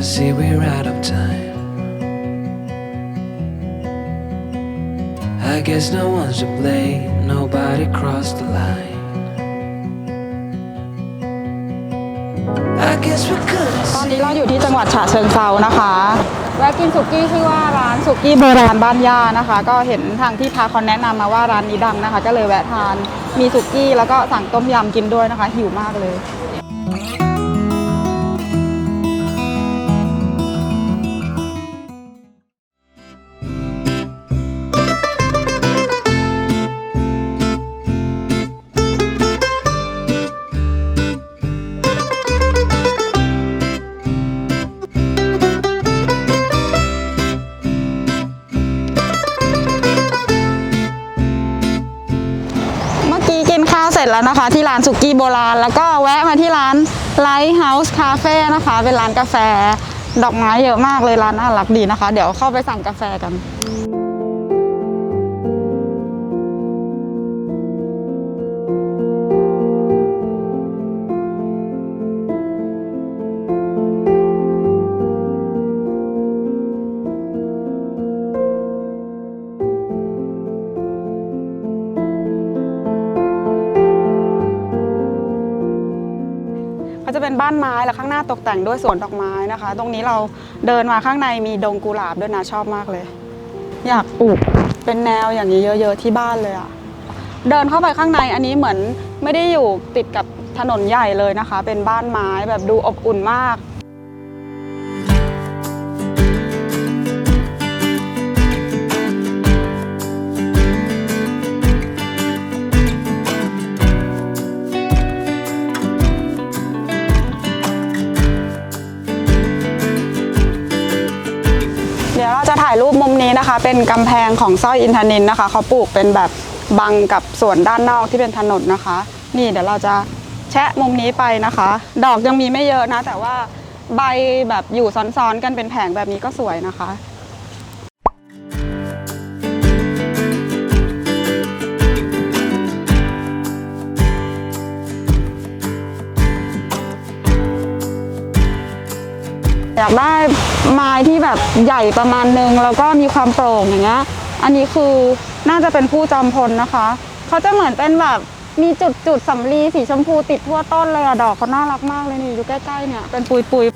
I see we're out of time. I guess no one's to blame, nobody crossed the line. I guess we could ตอนนี้เราอยู่ที่จังหวัดฉะเชิงเซานะคะแวะกินสุกี้ชื่อว่าร้านสุกี้โบราณบ้านย่านะคะ ก็เห็นทางที่พักเขาแนะนำมาว่าร้านนี้ดังนะคะ ก็เลยแวะทานมีสุกี้แล้วก็สั่งต้มยำกินด้วยนะคะ หิวมากเลย ร็จแล้วนะคะ ที่ร้านสุกี้โบราณ แล้วก็แวะมาที่ร้าน Lighthouse Cafe นะคะ เป็นร้านกาแฟ ดอกไม้เยอะมากเลยร้านน่ารักดีนะคะ เดี๋ยวเข้าไปสั่งกาแฟกัน จะเป็นบ้านไม้แล้วข้างหน้าตกแต่งด้วยสวนดอกไม้นะคะ ตรงนี้เราเดินมาข้างในมีดงกุหลาบด้วยนะชอบมากเลย อยากปลูกเป็นแนวอย่างนี้เยอะ ๆ ที่บ้านเลยอะเดินเข้าไปข้างในอันนี้เหมือนไม่ได้อยู่ติดกับถนนใหญ่เลยนะคะ เป็นบ้านไม้แบบดูอบอุ่นมาก นะคะเป็นกำแพงของสร้อยอินทนินนะคะเขาปลูกเป็นแบบบังกับส่วนด้านนอกที่เป็นถนนนะคะ นี่เดี๋ยวเราจะแชะมุมนี้ไปนะคะ ดอกยังมีไม่เยอะนะ แต่ว่าใบแบบอยู่ซ้อนๆกันเป็นแผงแบบนี้ก็สวยนะคะอยากได้ ที่แบบใหญ่ประมาณนึงแล้วก็มีความโปร่งอย่างเงี้ย อันนี้คือน่าจะเป็นผู้จอมพลนะคะ เขาจะเหมือนเป็นแบบมีจุดจุดสำลีสีชมพูติดทั่วต้นเลยอะดอกเขาน่ารักมากเลยนี่อยู่ใกล้ๆเนี่ยเป็นปุยปุย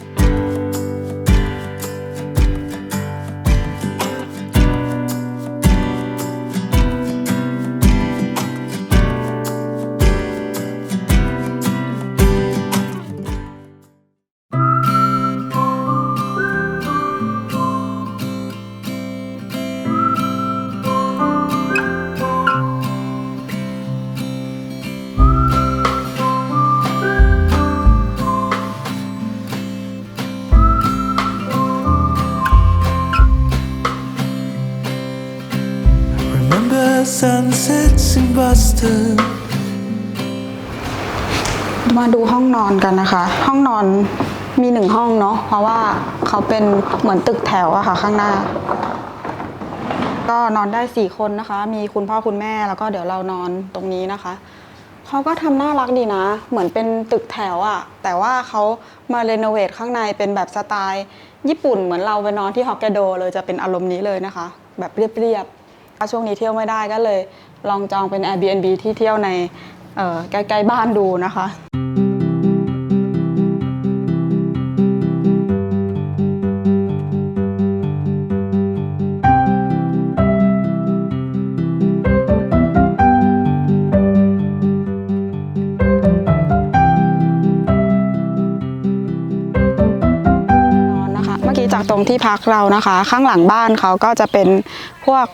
มาดูห้องนอนกันนะคะ ห้องนอนมีหนึ่งห้องเนาะเพราะว่าเขาเป็นเหมือนตึกแถวอะค่ะข้างหน้า ก็นอนได้สี่คนนะคะ มีคุณพ่อคุณแม่แล้วก็เดี๋ยวเรานอนตรงนี้นะคะเขาก็ทำน่ารักดีนะ เหมือนเป็นตึกแถวอะแต่ว่าเขามาเรโนเวทข้างในเป็นแบบสไตล์ ญี่ปุ่นเหมือนเราไปนอนที่ฮอกไกโดเลยจะเป็นอารมณ์นี้เลยนะคะ แบบเรียบๆ ช่วงนี้เที่ยวไม่ได้ก็เลย ลองจองเป็น Airbnb ที่เที่ยวในใกล้ๆบ้านดูนะคะนอนนะคะเมื่อกี้จากตรงที่พักเรานะคะ ข้างหลังบ้านเขาก็จะเป็นพวก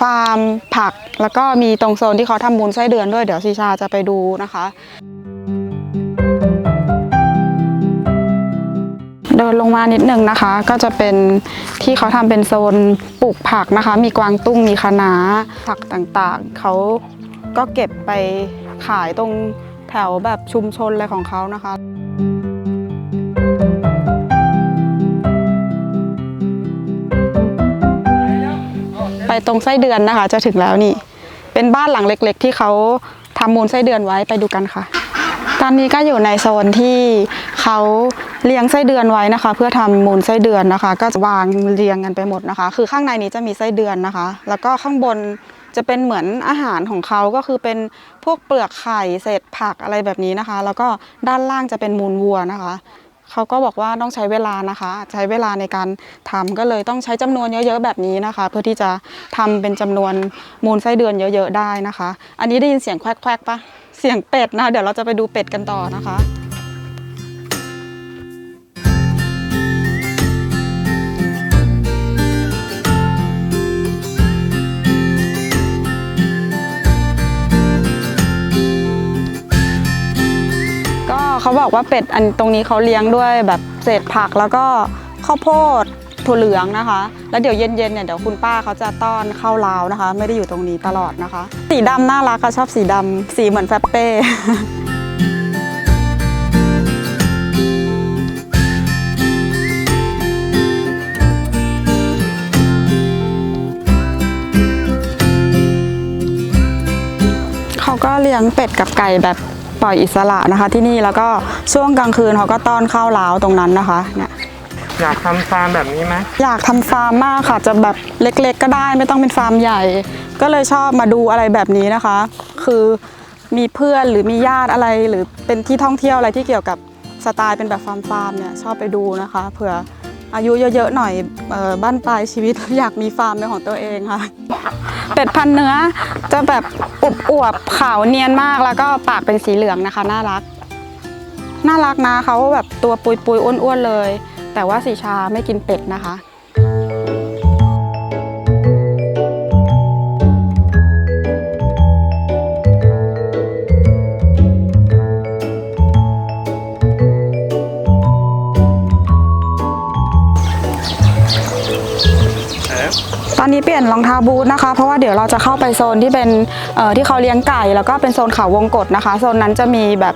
ฟาร์มผัก แล้วก็มีตรงโซนที่เขาทำบุญไส้เดือนด้วย เดี๋ยวซีชาจะไปดูนะคะ เดินลงมานิดนึงนะคะ ก็จะเป็นที่เขาทำเป็นโซนปลูกผักนะคะ มีกวางตุ้งมีคะน้าผักต่างๆ เขาก็เก็บไปขายตรงแถวแบบชุมชนอะไรของเขานะคะ ตรงไส้เดือนนะคะ จะถึงแล้วนี่ เป็นบ้านหลังเล็ก ๆ ที่เขาทำมูลไส้เดือนไว้ไปดูกันค่ะ ตอนนี้ก็อยู่ในโซนที่เขาเรียงไส้เดือนไว้นะคะ เพื่อทำมูลไส้เดือนนะคะ ก็จะวางเรียงกันไปหมดนะคะ คือข้างในนี้จะมีไส้เดือนนะคะ แล้วก็ข้างบนจะเป็นเหมือนอาหารของเขาก็คือเป็นพวกเปลือกไข่เศษผักอะไรแบบนี้นะคะ แล้วก็ด้านล่างจะเป็นมูลวัวนะคะ เขาก็บอกว่าต้องใช้เวลานะคะ ใช้เวลาในการทำก็เลยต้องใช้จำนวนเยอะๆแบบนี้นะคะ เพื่อที่จะทำเป็นจำนวนมูลไส้เดือนเยอะ ๆ ได้นะคะ อันนี้ได้ยินเสียงแควกๆปะเสียงเป็ดนะ เดี๋ยวเราจะไปดูเป็ดกันต่อนะคะ เขาบอกว่าเป็ดอันตรงนี้เขาเลี้ยงด้วยแบบเศษผักแล้วก็ข้าวโพดถั่วเหลืองนะคะ แล้วเดี๋ยวเย็นๆเนี่ยเดี๋ยวคุณป้าเขาจะต้อนเข้าราวนะคะ ไม่ได้อยู่ตรงนี้ตลอดนะคะ สีดำน่ารักก็ชอบสีดำสีเหมือนแฟบเป้ เขาก็เลี้ยงเป็ดกับไก่แบบ ปล่อยอิสระนะคะ ที่นี่แล้วก็ช่วงกลางคืนเขาก็ต้อนเข้าร้าวตรงนั้นนะคะเนี่ยอยากทำฟาร์มแบบนี้ไหมอยากทำฟาร์มมากค่ะจะแบบเล็กๆ ก็ได้ไม่ต้องเป็นฟาร์มใหญ่ ก็เลยชอบมาดูอะไรแบบนี้นะคะ คือมีเพื่อนหรือมีญาติอะไรหรือเป็นที่ท่องเที่ยวอะไรที่เกี่ยวกับสไตล์เป็นแบบฟาร์มฟาร์มๆเนี่ยชอบไปดูนะคะเผื่ออายุเยอะๆหน่อยเออบ้านปลายชีวิตอยากมีฟาร์มเป็นของตัวเองค่ะ เป็ดพันเนื้อจะแบบอวบๆขาวเนียนมากแล้วก็ปากเป็นสีเหลืองนะคะ น่ารัก น่ารักนะเขาแบบตัวปุยปุยๆอ้วนๆเลย แต่ว่าสีชาไม่กินเป็ดนะคะ อนนี้เปลี่ยนรองเท้าบูทนะคะ เพราะว่าเดี๋ยวเราจะเข้าไปโซนที่เป็นที่เขาเลี้ยงไก่ แล้วก็เป็นโซนเขาวงกตนะคะ โซนนั้นจะมีแบบ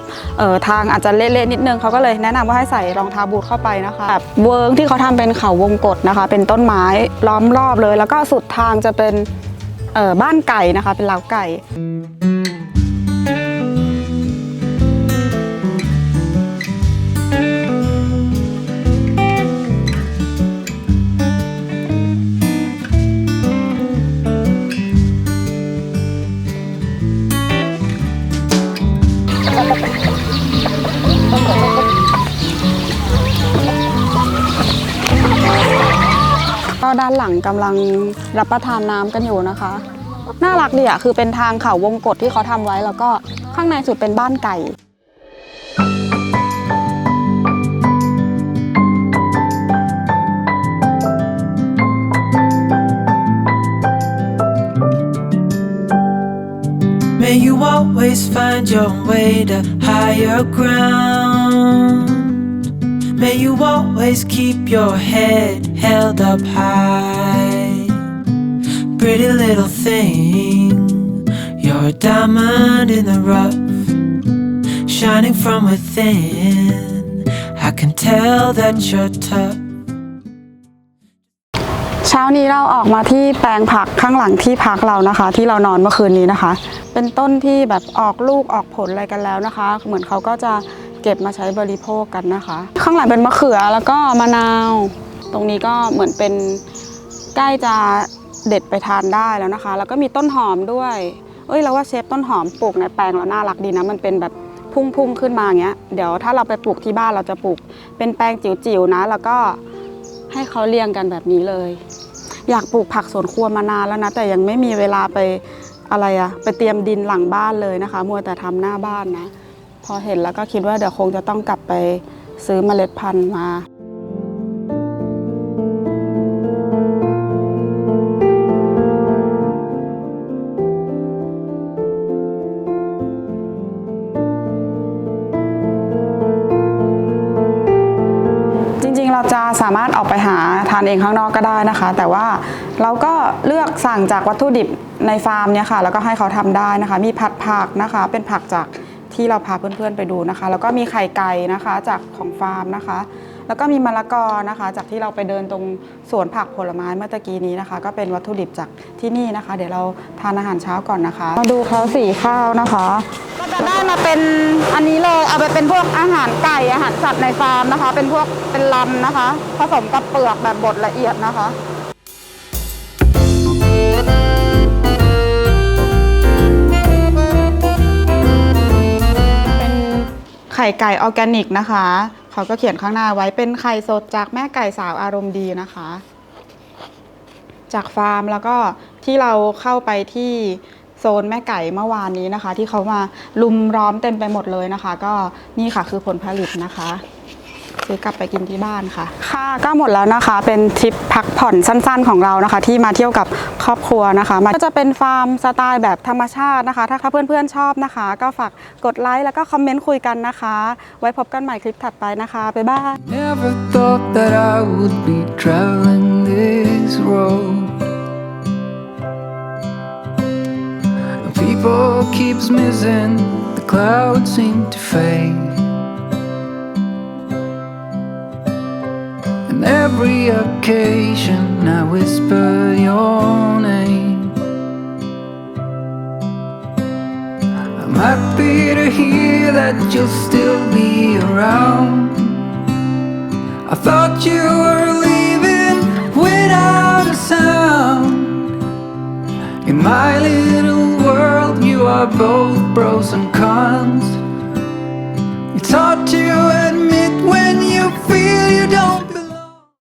ทางอาจจะเละๆนิดนึงเขาก็เลยแนะนำว่าให้ใส่รองเท้าบูทเข้าไปนะคะแบบเวิร์กที่เขาทำเป็นเขาวงกตนะคะ เป็นต้นไม้ล้อมรอบเลย แล้วก็สุดทางจะเป็นบ้านไก่นะคะ เป็นเล้าไก่ ลังรับประทานน้ำกันอยู่นะคะ น่ารักดีอะคือเป็นทางเขาวงกตที่เขาทำไว้แล้วก็ข้างในสุดเป็นบ้านไก่ May you always find your way to higher ground. May you always keep your head held up high. Pretty little thing, you're a diamond in the rough, shining from within. I can tell that you're tough. เช้านี้เราออกมาที่แปลงผักข้างหลังที่พักเรานะคะ ที่เรานอนเมื่อคืนนี้นะคะ เป็นต้นที่แบบออกลูกออกผลอะไรกันแล้วนะคะ เหมือนเขาก็จะเก็บมาใช้บริโภคกันนะคะ ข้างหลังเป็นมะเขือแล้วก็มะนาว ตรงนี้ก็เหมือนเป็นใกล้จะ เด็ดไปทานได้แล้วนะคะ แล้วก็มีต้นหอมด้วย เอ้ยเราว่าเชฟต้นหอมปลูกในแปลงเราน่ารักดีนะ มันเป็นแบบพุ่งๆขึ้นมาอย่างเงี้ย เดี๋ยวถ้าเราไปปลูกที่บ้านเราจะปลูก เป็นแปลงจิ๋วๆนะ แล้วก็ให้เขาเรียงกันแบบนี้เลย อยากปลูกผักสวนครัวมานานแล้วนะ แต่ยังไม่มีเวลาไปอะไรอะไปเตรียมดินหลังบ้านเลยนะคะ มัวแต่ทำหน้าบ้านนะ พอเห็นแล้วก็คิดว่าเดี๋ยวคงจะต้องกลับไปซื้อเมล็ดพันธุ์มา สามารถออกไปหาทานเองข้างนอกก็ได้นะคะ แต่ว่าเราก็เลือกสั่งจากวัตถุดิบในฟาร์มเนี่ยค่ะแล้วก็ให้เขาทำได้นะคะ มีผัดผักนะคะ เป็นผักจากที่เราพาเพื่อนๆไปดูนะคะ แล้วก็มีไข่ไก่นะคะจากของฟาร์มนะคะ แล้วก็มีมะละกอนะคะ จากที่เราไปเดินตรงสวนผักผลไม้เมื่อตะกี้นี้นะคะ ก็เป็นวัตถุดิบจากที่นี่นะคะ เดี๋ยวเราทานอาหารเช้าก่อนนะคะ มาดูเขาสีข้าวนะคะ จะได้มาเป็นอันนี้เลยเอาไปเป็นพวกอาหารไก่อาหารสัตว์ในฟาร์มนะคะ เป็นพวกเป็นลำนะคะ ผสมกับเปลือกแบบบดละเอียดนะคะเป็นไข่ไก่ออร์แกนิกนะคะ เขาก็เขียนข้างหน้าไว้เป็นไข่สดจากแม่ไก่สาวอารมณ์ดีนะคะ จากฟาร์มแล้วก็ที่เราเข้าไปที่ โซนแม่ไก่เมื่อวานนี้นะคะ ที่เขามาลุมล้อมเต็มไปหมดเลยนะคะ ก็นี่ค่ะคือผลผลิตนะคะซื้อกลับไปกินที่บ้านค่ะ ค่ะก็หมดแล้วนะคะ เป็นทริปพักผ่อนสั้นๆของเรานะคะ ที่มาเที่ยวกับครอบครัวนะคะมันก็จะเป็นฟาร์มสไตล์แบบธรรมชาตินะคะ ถ้าเพื่อนๆชอบนะคะ ก็ฝากกดไลค์แล้วก็คอมเมนต์คุยกันนะคะ ไว้พบกันใหม่คลิปถัดไปนะคะบ๊ายบาย keeps missing, the clouds seem to fade. And every occasion I whisper your name. I'm happy to hear that you'll still be around. I thought you were leaving without a sound. In my are both pros and cons.